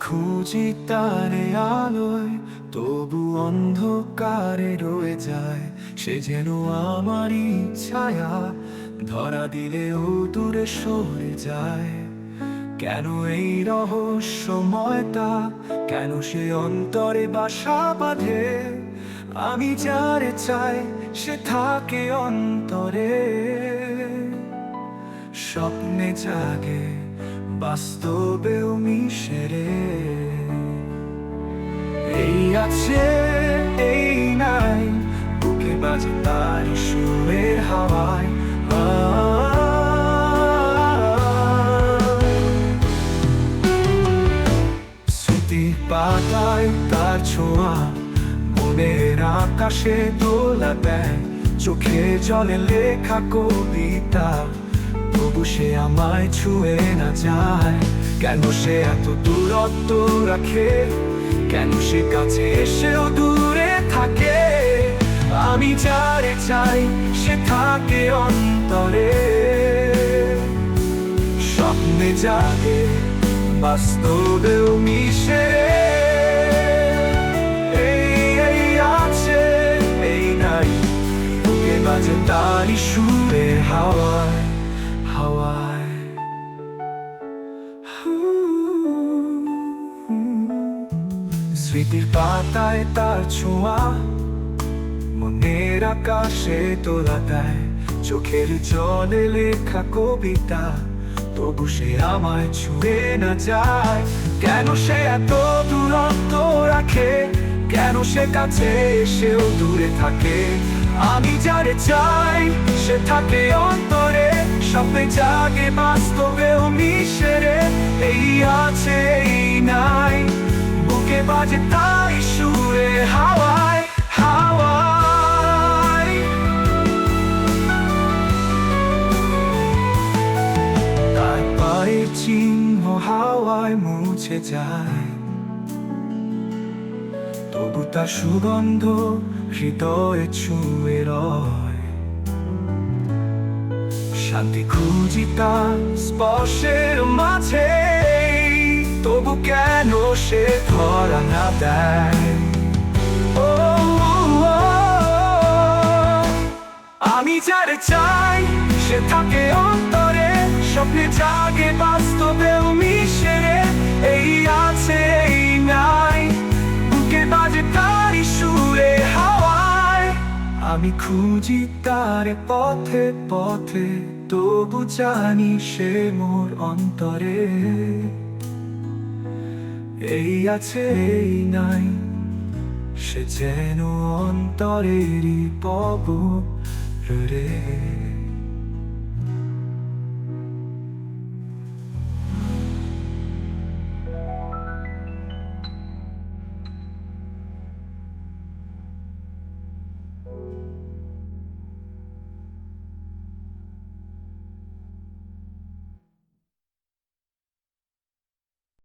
খুঁজি তারে আলোয়, তবু অন্ধকারে রয়ে যায়। সে যেন আমারই ছায়া ধরা দিলে দিলেও দূরে সরে যায়। কেন এই রহস্যময়তা? কেন সে অন্তরে বাসা বাঁধে? আমি যারে চাই, সে থাকে অন্তরে। স্বপ্নে জাগে বাস্তবেও মিশে রে। এই আছে, এই নাই, বুকে বাজে তার সুরের হাওয়ায়। স্মৃতির পাতায় তার ছোঁয়া, মনের আকাশে দোলা দেয়। চোখে জলে লেখা কবিতা। তবু সে আমায় ছুঁয়ে না যায়। কেন সে এত দূরত্ব রাখে? কেন সে কাছে এসেও দূরে থাকে? আমি যারে চাই, সে থাকে অন্তরে। স্বপ্নে জাগে, বাস্তবেও মিশে। আছে, এই নাই। বাজে তারি সুরে হাওয়ায় স্মৃতির পাতায় তার ছোঁয়া, মনের আকাশে তোলা দেয় চোখের জলে লেখা কবিতা, তবু সে আমায় ছুঁয়ে না যায়। কেন সে এত দূরত্ব রাখে? কেন সে কাছে এসেও দূরে থাকে? আমি যারে চাই, সে থাকে অন্তরে। স্বপ্নে জাগে বাস্তবেও মিশে রে। এই আছে, এই নাই। বাজে তাই সুরে হাওয়ায় হাওয়ায়। চিহ্ন হাওয়ায় মুছে যায়। তবু তার সুগন্ধ হৃদয়ে ছুঁয়ে রয়। শান্তি খুঁজি তার স্পর্শের মাঝে। তবু কেন সে ধরা না দেয়? আমি যারে চাই, সে থাকে অন্তরে। স্বপ্নে জাগে, বাস্তবেও মিশে। এই আছে নাই। বুকে বাজে তারি সুরে হাওয়ায়। আমি খুঁজি তারে পথে পথে। তবু জানি সে মোর অন্তরে। এই আছে এই নাই। সে যেন অন্তরেরই পব রে।